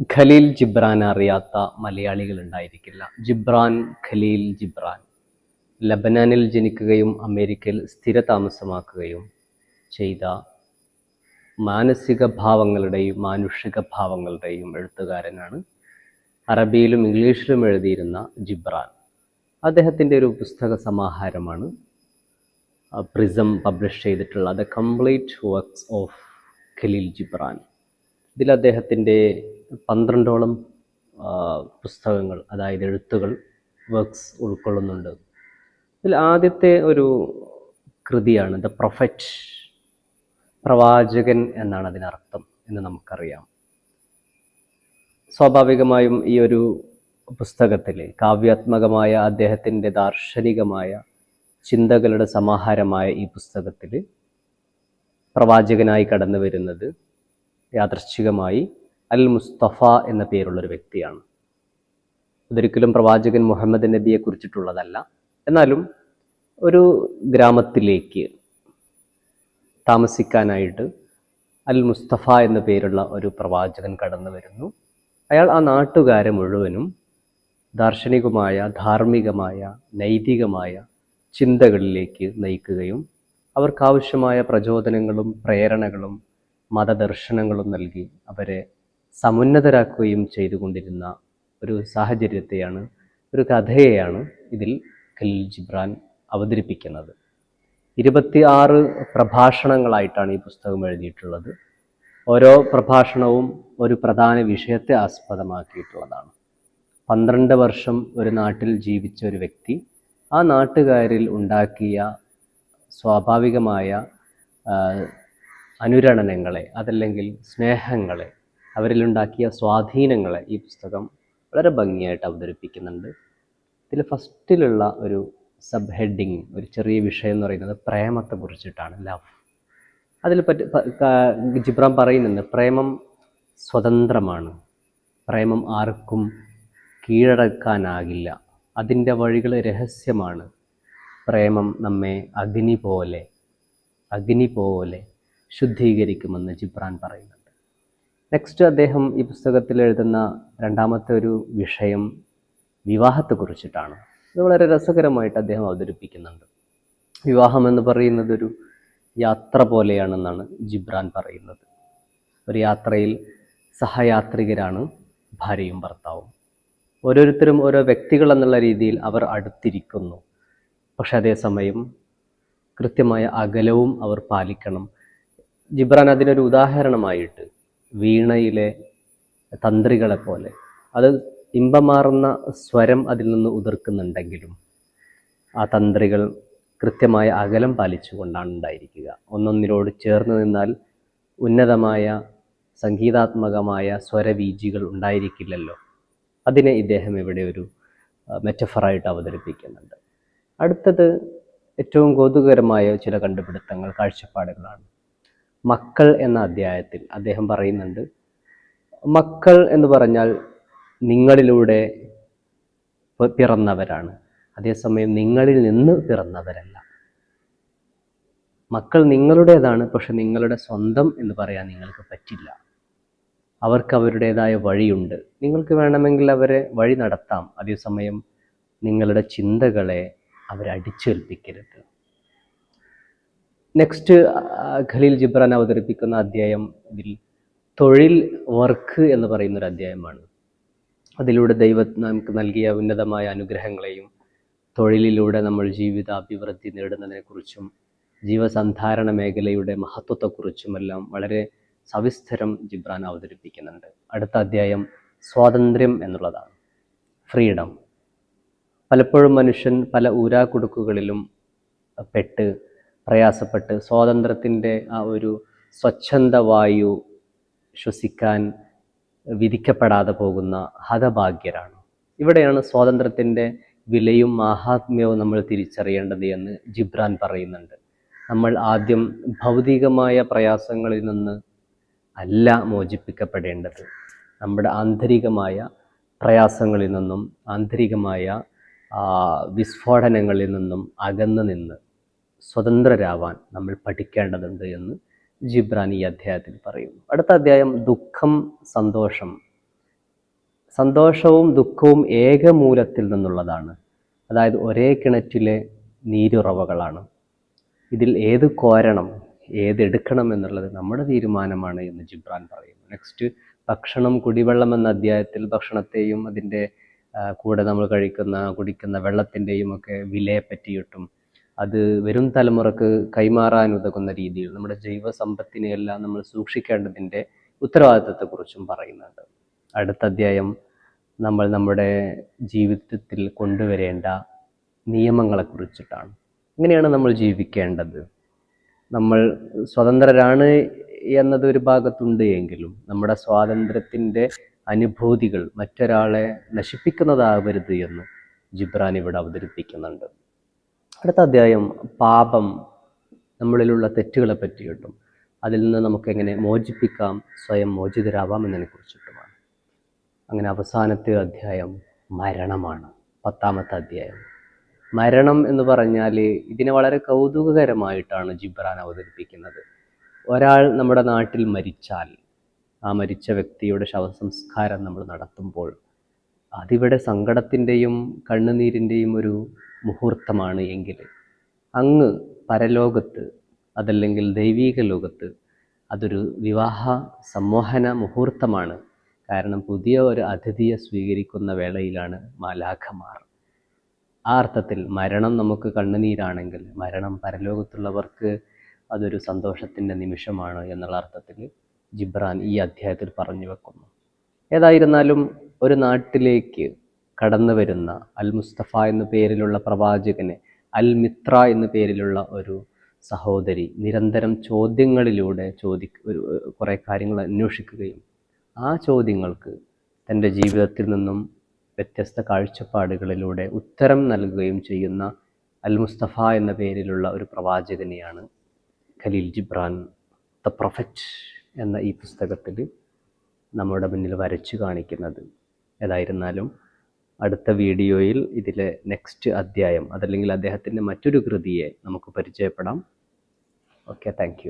ഖലീൽ ജിബ്രാൻ അറിയാത്ത മലയാളികൾ ഉണ്ടായിരിക്കില്ല ജിബ്രാൻ ഖലീൽ ജിബ്രാൻ. ലബനാനിൽ ജനിക്കുകയും അമേരിക്കയിൽ സ്ഥിരതാമസമാക്കുകയും ചെയ്ത മാനസിക ഭാവങ്ങളുടെയും മാനുഷിക ഭാവങ്ങളുടെയും എഴുത്തുകാരനാണ്. അറബിയിലും ഇംഗ്ലീഷിലും എഴുതിയിരുന്ന ജിബ്രാൻ. അദ്ദേഹത്തിന്റെ ഒരു പുസ്തക സമാഹാരമാണ് പ്രിസം പബ്ലിഷ് ചെയ്തിട്ടുള്ള the complete works of Khalil Gibran. ഇതിൽ അദ്ദേഹത്തിന്റെ പന്ത്രണ്ടോളം പുസ്തകങ്ങൾ അതായത് എഴുത്തുകൾ വർക്ക്സ് ഉൾക്കൊള്ളുന്നുണ്ട്. ഇതിൽ ആദ്യത്തെ ഒരു കൃതിയാണ് ദ പ്രൊഫറ്റ് പ്രവാചകൻ എന്നാണ് അതിനർത്ഥം എന്ന് നമുക്കറിയാം. സ്വാഭാവികമായും ഈ ഒരു പുസ്തകത്തിൽ കാവ്യാത്മകമായ അദ്ദേഹത്തിന്റെ ദാർശനികമായ ചിന്തകളുടെ സമാഹാരമായ ഈ പുസ്തകത്തിൽ പ്രവാചകനായി കടന്നു വരുന്നത് യാദൃശ്ചികമായി അൽ മുസ്തഫ എന്ന പേരുള്ളൊരു വ്യക്തിയാണ്. അതൊരിക്കലും പ്രവാചകൻ മുഹമ്മദ് നബിയെ കുറിച്ചിട്ടുള്ളതല്ല. എന്നാലും ഒരു ഗ്രാമത്തിലേക്ക് താമസിക്കാനായിട്ട് അൽ മുസ്തഫ എന്ന പേരുള്ള ഒരു പ്രവാചകൻ കടന്നു വരുന്നു. അയാൾ ആ നാട്ടുകാരെ മുഴുവനും ദാർശനികമായ ധാർമ്മികമായ നൈതികമായ ചിന്തകളിലേക്ക് നയിക്കുകയും അവർക്കാവശ്യമായ പ്രചോദനങ്ങളും പ്രേരണകളും മതദർശനങ്ങളും നൽകി അവരെ സമുന്നതരാക്കുകയും ചെയ്തുകൊണ്ടിരുന്ന ഒരു സാഹചര്യത്തെയാണ് ഒരു കഥയെയാണ് ഇതിൽ ഖലീൽ ജിബ്രാൻ അവതരിപ്പിക്കുന്നത്. ഇരുപത്തിയാറ് പ്രഭാഷണങ്ങളായിട്ടാണ് ഈ പുസ്തകം എഴുതിയിട്ടുള്ളത്. ഓരോ പ്രഭാഷണവും ഒരു പ്രധാന വിഷയത്തെ ആസ്പദമാക്കിയിട്ടുള്ളതാണ്. പന്ത്രണ്ട് വർഷം ഒരു നാട്ടിൽ ജീവിച്ച ഒരു വ്യക്തി ആ നാട്ടുകാരിൽ ഉണ്ടാക്കിയ സ്വാഭാവികമായ അനുരണനങ്ങളെ അതല്ലെങ്കിൽ സ്നേഹങ്ങളെ അവരിലുണ്ടാക്കിയ സ്വാധീനങ്ങളെ ഈ പുസ്തകം വളരെ ഭംഗിയായിട്ട് അവതരിപ്പിക്കുന്നുണ്ട്. ഇതിൽ ഫസ്റ്റിലുള്ള ഒരു സബ് ഹെഡിങ് ഒരു ചെറിയ വിഷയം എന്ന് പറയുന്നത് പ്രേമത്തെ കുറിച്ചിട്ടാണ് ലവ്. അതിൽ പറ്റി ജിബ്രാം പറയുന്നുണ്ട് പ്രേമം സ്വതന്ത്രമാണ്. പ്രേമം ആർക്കും കീഴടക്കാനാകില്ല. അതിന്റെ വഴികൾ രഹസ്യമാണ്. പ്രേമം നമ്മെ അഗ്നി പോലെ അഗ്നി പോലെ ശുദ്ധീകരിക്കുമെന്ന് ജിബ്രാൻ പറയുന്നുണ്ട്. നെക്സ്റ്റ് അദ്ദേഹം ഈ പുസ്തകത്തിൽ എഴുതുന്ന രണ്ടാമത്തെ ഒരു വിഷയം വിവാഹത്തെക്കുറിച്ചിട്ടാണ് അത് വളരെ രസകരമായിട്ട് അദ്ദേഹം അവതരിപ്പിക്കുന്നുണ്ട്. വിവാഹം എന്ന് പറയുന്നത് ഒരു യാത്ര പോലെയാണെന്നാണ് ജിബ്രാൻ പറയുന്നത്. ഒരു യാത്രയിൽ സഹയാത്രികരാണ് ഭാര്യയും ഭർത്താവും. ഓരോരുത്തരും ഓരോ വ്യക്തികൾ എന്നുള്ള രീതിയിൽ അവർ അടുത്തിരിക്കുന്നു. പക്ഷെ അതേസമയം കൃത്യമായ അകലവും അവർ പാലിക്കണം. ജിബ്രാൻ അതിനൊരു ഉദാഹരണമായിട്ട് വീണയിലെ തന്ത്രികളെ പോലെ അത് ഇമ്പമാർന്ന സ്വരം അതിൽ നിന്ന് ഉതിർക്കുന്നുണ്ടെങ്കിലും ആ തന്ത്രികൾ കൃത്യമായ അകലം പാലിച്ചുകൊണ്ടാണ് ഉണ്ടായിരിക്കുക. ഒന്നൊന്നിനോട് ചേർന്ന് നിന്നാൽ ഉന്നതമായ സംഗീതാത്മകമായ സ്വരവീജികൾ ഉണ്ടായിരിക്കില്ലല്ലോ. അതിനെ ഇദ്ദേഹം ഇവിടെ ഒരു മെറ്റഫറായിട്ട് അവതരിപ്പിക്കുന്നുണ്ട്. അടുത്തത് ഏറ്റവും കൗതുകകരമായ ചില കണ്ടുപിടുത്തങ്ങൾ കാഴ്ചപ്പാടുകളാണ്. മക്കൾ എന്ന അധ്യായത്തിൽ അദ്ദേഹം പറയുന്നുണ്ട് മക്കൾ എന്ന് പറഞ്ഞാൽ നിങ്ങളിലൂടെ പിറന്നവരാണ്. അതേസമയം നിങ്ങളിൽ നിന്ന് പിറന്നവരല്ല. മക്കൾ നിങ്ങളുടേതാണ് പക്ഷെ നിങ്ങളുടെ സ്വന്തം എന്ന് പറയാൻ നിങ്ങൾക്ക് പറ്റില്ല. അവർക്ക് അവരുടേതായ വഴിയുണ്ട്. നിങ്ങൾക്ക് വേണമെങ്കിൽ അവരെ വഴി നടത്താം. അതേസമയം നിങ്ങളുടെ ചിന്തകളെ അവരടിച്ചേൽപ്പിക്കരുത്. നെക്സ്റ്റ് ഖലീൽ ജിബ്രാൻ അവതരിപ്പിക്കുന്ന അധ്യായം ഇതിൽ തൊഴിൽ വർക്ക് എന്ന് പറയുന്ന ഒരു അധ്യായമാണ്. അതിലൂടെ ദൈവം നമുക്ക് നൽകിയ ഉന്നതമായ അനുഗ്രഹങ്ങളെയും തൊഴിലിലൂടെ നമ്മൾ ജീവിതാഭിവൃദ്ധി നേടുന്നതിനെക്കുറിച്ചും ജീവസന്ധാരണ മേഖലയുടെ മഹത്വത്തെക്കുറിച്ചുമെല്ലാം വളരെ സവിസ്തരം ജിബ്രാൻ അവതരിപ്പിക്കുന്നുണ്ട്. അടുത്ത അധ്യായം സ്വാതന്ത്ര്യം എന്നുള്ളതാണ്. ഫ്രീഡം. പലപ്പോഴും മനുഷ്യൻ പല ഊരാക്കുടുക്കുകളിലും പെട്ട് പ്രയാസപ്പെട്ട് സ്വാതന്ത്ര്യത്തിന്റെ ആ ഒരു സ്വച്ഛന്ത വായു ശ്വസിക്കാൻ വിധിക്കപ്പെടാതെ പോകുന്ന ഹതഭാഗ്യരാണ്. ഇവിടെയാണ് സ്വാതന്ത്ര്യത്തിന്റെ വിലയും മാഹാത്മ്യവും നമ്മൾ തിരിച്ചറിയേണ്ടത് എന്ന് ജിബ്രാൻ പറയുന്നുണ്ട്. നമ്മൾ ആദ്യം ഭൗതികമായ പ്രയാസങ്ങളിൽ നിന്ന് അല്ല മോചിപ്പിക്കപ്പെടേണ്ടത്. നമ്മുടെ ആന്തരികമായ പ്രയാസങ്ങളിൽ നിന്നും ആന്തരികമായ വിസ്ഫോടനങ്ങളിൽ നിന്നും അകന്നു നിന്ന് സ്വതന്ത്രരാവാൻ നമ്മൾ പഠിക്കേണ്ടതുണ്ട് എന്ന് ജിബ്രാൻ ഈ അധ്യായത്തിൽ പറയുന്നു അടുത്ത അധ്യായം ദുഃഖം സന്തോഷം. സന്തോഷവും ദുഃഖവും ഏകമൂലത്തിൽ നിന്നുള്ളതാണ്. അതായത് ഒരേ കിണറ്റിലെ നീരുറവകളാണ്. ഇതിൽ ഏത് കോരണം ഏതെടുക്കണം എന്നുള്ളത് നമ്മുടെ തീരുമാനമാണ് എന്ന് ജിബ്രാൻ പറയുന്നു. നെക്സ്റ്റ് ഭക്ഷണം കുടിവെള്ളം എന്ന അധ്യായത്തിൽ ഭക്ഷണത്തെയും അതിന്റെ കൂടെ നമ്മൾ കഴിക്കുന്ന കുടിക്കുന്ന വെള്ളത്തിന്റെയും ഒക്കെ വിലയെ പറ്റിയിട്ടും അത് വരും തലമുറയ്ക്ക് കൈമാറാൻ ഉതകുന്ന രീതിയിൽ നമ്മുടെ ജൈവ സമ്പത്തിനെയെല്ലാം നമ്മൾ സൂക്ഷിക്കേണ്ടതിന്റെ ഉത്തരവാദിത്തത്തെക്കുറിച്ചും പറയുന്നുണ്ട്. അടുത്ത അധ്യായം നമ്മൾ നമ്മുടെ ജീവിതത്തിൽ കൊണ്ടുവരേണ്ട നിയമങ്ങളെക്കുറിച്ചിട്ടാണ്. എങ്ങനെയാണ് നമ്മൾ ജീവിക്കേണ്ടത്. നമ്മൾ സ്വതന്ത്രരാണ് എന്നത് ഒരു ഭാഗത്തുണ്ട് എങ്കിലും നമ്മുടെ സ്വാതന്ത്ര്യത്തിന്റെ അനുഭൂതികൾ മറ്റൊരാളെ നശിപ്പിക്കുന്നതാവരുത് എന്ന് ജിബ്രാൻ ഇവിടെ അവതരിപ്പിക്കുന്നുണ്ട്. അടുത്ത അധ്യായം പാപം നമ്മളിലുള്ള തെറ്റുകളെ പറ്റിയിട്ടും അതിൽ നിന്ന് നമുക്ക് എങ്ങനെ മോചിപ്പിക്കാം സ്വയം മോചിതരാവാം എന്നതിനെ കുറിച്ചിട്ടുമാണ്. അങ്ങനെ അവസാനത്തെ അധ്യായം മരണമാണ്. പത്താമത്തെ അധ്യായം. മരണം എന്ന് പറഞ്ഞാൽ ഇതിനെ വളരെ കൗതുകകരമായിട്ടാണ് ജിബ്രാൻ അവതരിപ്പിക്കുന്നത്. ഒരാൾ നമ്മുടെ നാട്ടിൽ മരിച്ചാൽ ആ മരിച്ച വ്യക്തിയുടെ ശവസംസ്കാരം നമ്മൾ നടത്തുമ്പോൾ അതിവിടെ സങ്കടത്തിന്റെയും കണ്ണുനീരിന്റെയും ഒരു മുഹൂർത്തമാണ് എങ്കിൽ അങ്ങ് പരലോകത്ത് അതല്ലെങ്കിൽ ദൈവീക ലോകത്ത് അതൊരു വിവാഹ സമ്മോഹന മുഹൂർത്തമാണ്. കാരണം പുതിയ ഒരു അതിഥിയെ സ്വീകരിക്കുന്ന വേളയിലാണ് മാലാഖമാർ. ആ അർത്ഥത്തിൽ മരണം നമുക്ക് കണ്ണുനീരാണെങ്കിൽ മരണം പരലോകത്തുള്ളവർക്ക് അതൊരു സന്തോഷത്തിന്റെ നിമിഷമാണ് എന്നുള്ള അർത്ഥത്തിൽ ജിബ്രാൻ ഈ അധ്യായത്തിൽ പറഞ്ഞു വെക്കുന്നു. ഏതായിരുന്നാലും ഒരു നാട്ടിലേക്ക് കടന്നു വരുന്ന അൽ മുസ്തഫ എന്ന പേരിലുള്ള പ്രവാചകന് അൽ മിത്ര എന്ന പേരിലുള്ള ഒരു സഹോദരി നിരന്തരം ചോദ്യങ്ങളിലൂടെ ചോദി കുറേ കാര്യങ്ങൾ അന്വേഷിക്കുകയും ആ ചോദ്യങ്ങൾക്ക് തന്റെ ജീവിതത്തിൽ നിന്നും വ്യത്യസ്ത കാഴ്ചപ്പാടുകളിലൂടെ ഉത്തരം നൽകുകയും ചെയ്യുന്ന അൽ മുസ്തഫ എന്ന പേരിലുള്ള ഒരു പ്രവാചകനെയാണ് ഖലീൽ ജിബ്രാൻ ദ പ്രൊഫറ്റ് എന്ന ഈ പുസ്തകത്തിൽ നമ്മുടെ മുന്നിൽ വരച്ചു കാണിക്കുന്നത്. ഏതായിരുന്നാലും അടുത്ത വീഡിയോയിൽ ഇതിലെ നെക്സ്റ്റ് അധ്യായം അതല്ലെങ്കിൽ അദ്ദേഹത്തിന്റെ മറ്റൊരു കൃതിയെ നമുക്ക് പരിചയപ്പെടാം. Okay thank